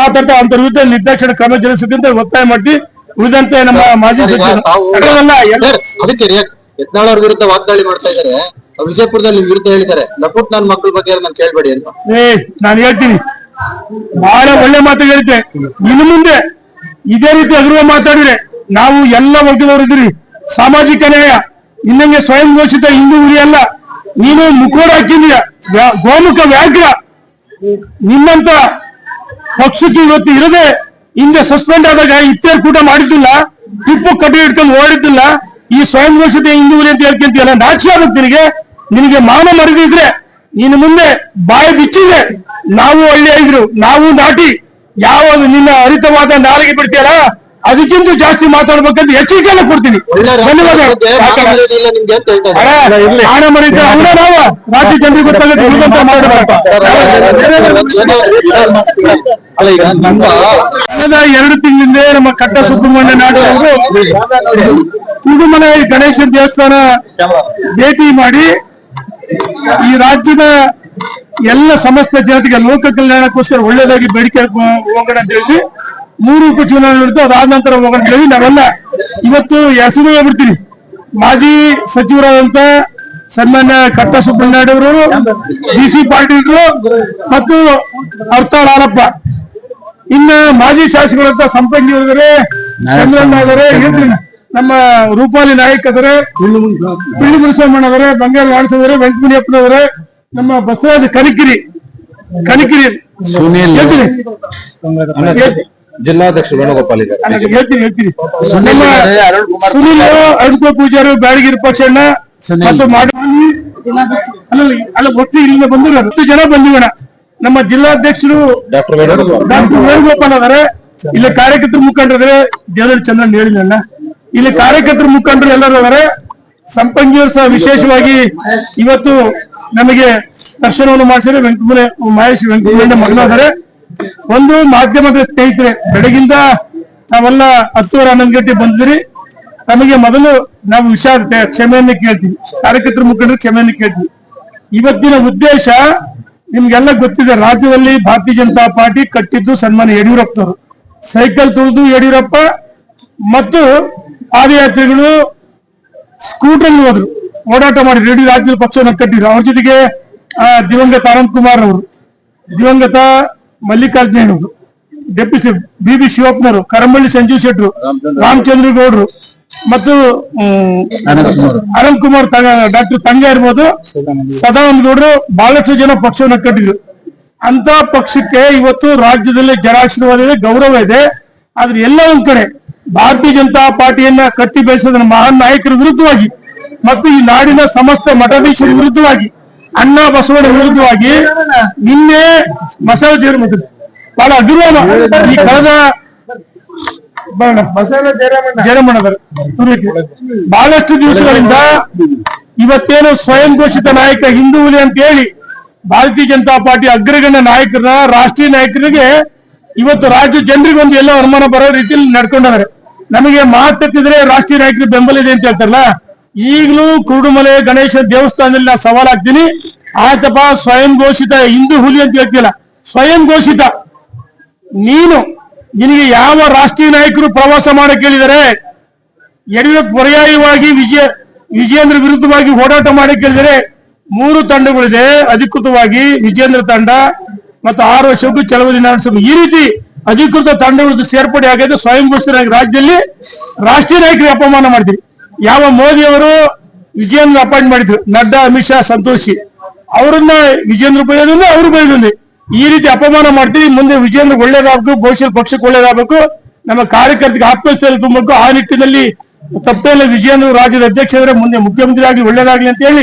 ಮಾತಾಡ್ತಾ ಅಂತ ವಿರುದ್ಧ ನಿರ್ದೇಶನ ಕ್ರಮ ಜರುಗಿಸಬೇಕಂತ ಒತ್ತಾಯ ಮಾಡಿ ಉಳಿದಂತೆ ನಮ್ಮ ಮಾಜಿ ಅದಕ್ಕೆ ಯತ್ನಾಳ್ ಅವ್ರ ವಿರುದ್ಧ ವಾಗ್ದಾಳಿ ಮಾಡ್ತಾ ಇದ್ದಾರೆ. ವಿಜಯಪುರದಲ್ಲಿ ನಿಮ್ ವಿರುದ್ಧ ಹೇಳಿದ್ದಾರೆ. ಲಪುಟ್ ನನ್ನ ಮಕ್ಕಳ ಬಗ್ಗೆ ನಾನು ಕೇಳ್ಬೇಡಿ ಅಂತ. ಏ ನಾನು ಹೇಳ್ತೀನಿ. ಬಹಳ ಒಳ್ಳೆ ಮಾತು ಹೇಳಿದ್ದೆ. ಇನ್ನು ಮುಂದೆ ಇದೇ ರೀತಿ ಅಗರ್ವ ಮಾತಾಡಿದ್ರೆ ನಾವು ಎಲ್ಲ ವರ್ಗದವರು ಇದ್ರಿ ಸಾಮಾಜಿಕ ನ್ಯಾಯ ಇನ್ನಂಗೆ ಸ್ವಯಂ ಘೋಷಿತ ಹಿಂದೂ ಉರಿ ಅಲ್ಲ. ನೀನು ಮುಖೋಡ ಹಾಕಿದೀಯ ಗೋಮುಖ ವ್ಯಾಘ್ರ. ನಿನ್ನಂತ ಪಕ್ಷಕ್ಕೆ ಇವತ್ತು ಇರದೆ ಹಿಂದೆ ಸಸ್ಪೆಂಡ್ ಆದಾಗ ಇತ್ಯರ್ ಕೂಟ ಮಾಡಿದ್ದಿಲ್ಲ, ಟಿಪ್ಪು ಕಟ್ಟಿ ಹಿಡ್ಕೊಂಡು ಓಡಿದ್ದಿಲ್ಲ ಈ ಸ್ವಯಂ ಹಿಂದೂರಿ ಅಂತ ಹೇಳ್ಕೊಂತೀಯಲ್ಲ, ನಾಚಿಕೆ ಆಗುತ್ತೆ ನಿನಗೆ. ನಿನಗೆ ಮಾನ ಮರೆದಿದ್ರೆ ನೀನು ಮುಂದೆ ಬಾಯಿ ಬಿಚ್ಚಿದೆ ನಾವು ಒಳ್ಳೆಯರು ನಾವು ನಾಟಿ. ಯಾವ ನಿನ್ನ ಹರಿತವಾದ ನಾಲಿಗೆ ಬಿಡ್ತೀಯಲ್ಲ ಅದಕ್ಕಿಂತ ಜಾಸ್ತಿ ಮಾತಾಡ್ಬೇಕಂತ ಎಚ್ಚರಿಕೆಯನ್ನು ಕೊಡ್ತೀನಿ. ಹಣ ಮರೀತ ಅವನ ನಾವು. ರಾಜ್ಯ ಜನರಿಗೆ ಗೊತ್ತಾಗುತ್ತೆ ಉಳಿದಂತ ಮಾಡಬೇಕು ಅಲ್ಲ ಈಗ ನಮ್ಮ ಎರಡು ತಿಂಗಳಿಂದ ನಮ್ಮ ಕಟ್ಟ ಸುಬ್ರಹ್ಮಣ್ಯ ನಾಡು ಅವರು ಕುಡುಮನೆ ಗಣೇಶ ದೇವಸ್ಥಾನ ಭೇಟಿ ಮಾಡಿ ಈ ರಾಜ್ಯದ ಎಲ್ಲ ಸಮಸ್ತ ಜನತೆಗೆ ಲೋಕ ಕಲ್ಯಾಣಕ್ಕೋಸ್ಕರ ಒಳ್ಳೇದಾಗಿ ಬೇಡಿಕೆ ಹೋಗೋಣ ಅಂತ ಹೇಳಿ ಮೂರು ಉಪಚುನಾವಣೆ ನಡೆದು ಅದಾದ ನಂತರ ಹೇಳಿ ನಾವೆಲ್ಲ ಇವತ್ತು ಹೆಸರು ಹೋಗ್ಬಿಡ್ತೀವಿ. ಮಾಜಿ ಸಚಿವರಾದಂತ ಸನ್ಮಾನ್ಯ ಕಟ್ಟ ಸುಬ್ರಹ್ಮಣ್ಯ ಅವರು ಡಿ ಸಿ ಪಾಟೀಲ್ರು ಮತ್ತು ಅರ್ತಾಳ್ ಆರಪ್ಪ ಇನ್ನ ಮಾಜಿ ಶಾಸಕರಂತ ಸಂಪಂಗಿ ಇದ್ದಾರೆ ಚಂದ್ರಣ್ಣ ಅವರೇ ಹೇಳ್ತೀನಿ. ನಮ್ಮ ರೂಪಾಲಿ ನಾಯಕ್ ಅದರ ಪಿಳ್ಳಿ ಮುನಿಸ್ವಾಮಣ್ಣ ಅವರೇ ಬಂಗಾರ ಅವರೇ ವೆಂಕಟಮಣಿಯಪ್ಪನ ಅವರೇ ನಮ್ಮ ಬಸವರಾಜ ಕನಿಕಿರಿ ಕನಿಕಿರಿ ಸುನೀಲ್. ಜಿಲ್ಲಾಧ್ಯಕ್ಷ ವೇಣುಗೋಪಾಲ್ ಇದ್ದಾರೆ. ನಾನು ಹೇಳ್ತೀನಿ ಹೇಳ್ತೀನಿ. ಸುನೀಲ್ ನಮ್ಮ ಅಡ್ಕೋ ಪೂಜಾರಿ ಬ್ಯಾಡಗಿರಿ ಪಕ್ಷಣ್ಣ. ಮತ್ತು ಮಾಡಿ ಅಲ್ಲ ಅಲ್ಲ ಒಟ್ಟು ಇಲ್ಲಿಂದ ಬಂದಿರೋ ಹತ್ತು ಜನ ಬಂದಿವಣ ನಮ್ಮ ಜಿಲ್ಲಾಧ್ಯಕ್ಷರು ಡಾಕ್ಟರ್ ವೇಣುಗೋಪಾಲ್. ಡಾಕ್ಟರ್ ವೇಣುಗೋಪಾಲ್ ಅವರೇ ಇಲ್ಲಿ ಕಾರ್ಯಕರ್ತರ ಮುಖಂಡರಿದ್ದಾರೆ ದೇವರ ಚಂದ್ರನ್ ಹೇಳಿದ್ನಲ್ಲ ಇಲ್ಲಿ ಕಾರ್ಯಕರ್ತರು ಮುಖಂಡರು ಎಲ್ಲರೂ ಅವರೇ ಸಂಪಂಗಿಯವರು ಸಹ ವಿಶೇಷವಾಗಿ ಇವತ್ತು ನಮಗೆ ದರ್ಶನವನ್ನು ಮಾಡಿಸಿದ್ರೆ ವೆಂಕಟಮಣ ಮಹೇಶ್ ವೆಂಕಟಮಣ್ಣ ಮಗನಾದರೆ ಒಂದು ಮಾಧ್ಯಮದ ಸ್ನೇಹಿತರೆ, ಬೆಳಗಿಂದ ನಾವೆಲ್ಲ ಹತ್ತುವರೆ, ಹನ್ನೊಂದು ಗಂಟೆ ಬಂದಿರಿ ನಮಗೆ ಮೊದಲು ನಾವು ವಿಷಾದ ಕ್ಷಮೆಯನ್ನ ಕೇಳ್ತೀವಿ. ಕಾರ್ಯಕರ್ತರ ಮುಖಂಡರು ಕ್ಷಮೆಯನ್ನು ಕೇಳ್ತೀವಿ. ಇವತ್ತಿನ ಉದ್ದೇಶ ನಿಮ್ಗೆಲ್ಲ ಗೊತ್ತಿದೆ, ರಾಜ್ಯದಲ್ಲಿ ಭಾರತೀಯ ಜನತಾ ಪಾರ್ಟಿ ಕಟ್ಟಿದ್ದು ಸನ್ಮಾನ್ಯ ಯಡಿಯೂರಪ್ಪನವರು. ಸೈಕಲ್ ತುಳಿದು ಯಡಿಯೂರಪ್ಪ ಮತ್ತು ಪಾದಯಾತ್ರಿಗಳು ಸ್ಕೂಟರ್ ಹೋದ್ರು. ಓಡಾಟ ಮಾಡಿ ಇಡೀ ರಾಜ್ಯದ ಪಕ್ಷವನ್ನು ಕಟ್ಟಿದ್ರು. ಅವ್ರ ಜೊತೆಗೆ ದಿವಂಗತ ಅನಂತ್ ಕುಮಾರ್ ಅವರು. ದಿವಂಗತ ಮಲ್ಲಿಕಾರ್ಜುನ ಡೆಪ್ಯೂಟಿ ಬಿ ಬಿ ಶಿವಪ್ಪನವರು ಕರಂಬಳ್ಳಿ ಸಂಜೀವ್ ಶೆಟ್ರು ರಾಮಚಂದ್ರ ಗೌಡ್ರು ಮತ್ತು ಅನಂತ್ ಕುಮಾರ್. ಡಾಕ್ಟರ್ ತಂಗ ಇರ್ಬೋದು. ಸದಾನಂದ ಗೌಡರು ಬಹಳಷ್ಟು ಜನ ಪಕ್ಷವನ್ನು ಕಟ್ಟಿದ್ರು. ಅಂತ ಪಕ್ಷಕ್ಕೆ ಇವತ್ತು ರಾಜ್ಯದಲ್ಲಿ ಜನಾಶೀರ್ವಾದ ಇದೆ ಗೌರವ ಇದೆ. ಆದ್ರೆ ಎಲ್ಲ ಒಂದ್ ಕಡೆ ಭಾರತೀಯ ಜನತಾ ಪಾರ್ಟಿಯನ್ನ ಕಟ್ಟಿ ಬೆಳೆಸಿದ ಮಹಾನ್ ನಾಯಕರ ವಿರುದ್ಧವಾಗಿ ಮತ್ತು ಈ ನಾಡಿನ ಸಮಸ್ತ ಮಠಾಧೀಶರ ವಿರುದ್ಧವಾಗಿ ಅಣ್ಣ ಬಸವಣ್ಣ ವಿರುದ್ಧವಾಗಿ ನಿನ್ನೆ ಮಸಾಲ ಜೇರು ಮತ್ತು ಬಹಳ ಅಭಿಮಾನ. ಈ ಕಳೆದ ಬಹಳಷ್ಟು ದಿವಸಗಳಿಂದ ಇವತ್ತೇನು ಸ್ವಯಂ ಘೋಷಿತ ನಾಯಕ ಹಿಂದೂ ಹುಲಿ ಅಂತ ಹೇಳಿ ಭಾರತೀಯ ಜನತಾ ಪಾರ್ಟಿ ಅಗ್ರಗಣ್ಯ ನಾಯಕರನ್ನ ರಾಷ್ಟ್ರೀಯ ನಾಯಕರಿಗೆ ಇವತ್ತು ರಾಜ್ಯ ಜನರಿಗೆ ಒಂದು ಎಲ್ಲ ಅನುಮಾನ ಬರೋ ರೀತಿಯಲ್ಲಿ ನಡ್ಕೊಂಡಿದ್ದಾರೆ ನಮಗೆ ಮಾತಿದ್ರೆ ರಾಷ್ಟ್ರೀಯ ನಾಯಕರಿಗೆ ಬೆಂಬಲ ಇದೆ ಅಂತ ಹೇಳ್ತಾರಲ್ಲ ಈಗಲೂ ಕುರುಡುಮಲೆ ಗಣೇಶ ದೇವಸ್ಥಾನದಲ್ಲಿ ನಾ ಸವಾಲ್ ಹಾಕ್ತೀನಿ. ಆತಪ್ಪ ಸ್ವಯಂ ಘೋಷಿತ ಹಿಂದೂ ಹುಲಿ ಅಂತ ಹೇಳ್ತಿಲ್ಲ ಸ್ವಯಂ ಘೋಷಿತ ನೀನು, ನಿನಗೆ ಯಾವ ರಾಷ್ಟ್ರೀಯ ನಾಯಕರು ಪ್ರವಾಸ ಮಾಡಕ್ಕೆ ಹೇಳಿದರೆ ಯಡಿಯೂರಪ್ಪ ಪರ್ಯಾಯವಾಗಿ ವಿಜಯ, ವಿಜಯೇಂದ್ರ ವಿರುದ್ಧವಾಗಿ ಹೋರಾಟ ಮಾಡಕ್ ಹೇಳಿದರೆ ಮೂರು ತಂಡಗಳಿದೆ. ಅಧಿಕೃತವಾಗಿ ವಿಜೇಂದ್ರ ತಂಡ ಮತ್ತು ಆರು ವರ್ಷಕ್ಕೂ ಚಳವಳಿ ನಡೆಸಬೇಕು. ಈ ರೀತಿ ಅಧಿಕೃತ ತಂಡಗಳು ಸೇರ್ಪಡೆ ಆಗಿದೆ ಸ್ವಯಂ ಘೋಷಿತ ರಾಜ್ಯದಲ್ಲಿ ರಾಷ್ಟ್ರೀಯ ನಾಯಕರಿಗೆ ಅಪಮಾನ ಮಾಡ್ತೀವಿ ಯಾವ ಮೋದಿ ಅವರು ವಿಜಯೇಂದ್ರ ಅಪಾಯಿಂಟ್ ಮಾಡಿದ್ರು? ನಡ್ಡಾ, ಅಮಿತ್ ಶಾ, ಸಂತೋಷಿ. ಅವರನ್ನ ವಿಜೇಂದ್ರ ಬೈಯೋದ್ರಿಂದ ಅವರು ಬೈದಂದ್ರೆ ಈ ರೀತಿ ಅಪಮಾನ ಮಾಡ್ತೀವಿ ಮುಂದೆ ವಿಜೇಂದ್ರ ಒಳ್ಳೇದಾಗಬೇಕು, ಭವಿಷ್ಯದ ಪಕ್ಷಕ್ಕೆ ಒಳ್ಳೇದಾಗಬೇಕು. ನಮ್ಮ ಕಾರ್ಯಕರ್ತರಿಗೆ ಆತ್ಮಸ್ಥೈರ್ಯ ತುಂಬಬೇಕು. ಆ ನಿಟ್ಟಿನಲ್ಲಿ ತಪ್ಪೇಲ್ಲ ವಿಜಯೇಂದ್ರ ರಾಜ್ಯದ ಅಧ್ಯಕ್ಷರೇ, ಮುಂದೆ ಮುಖ್ಯಮಂತ್ರಿ ಆಗಿ ಒಳ್ಳೇದಾಗ್ಲಿ ಅಂತ ಹೇಳಿ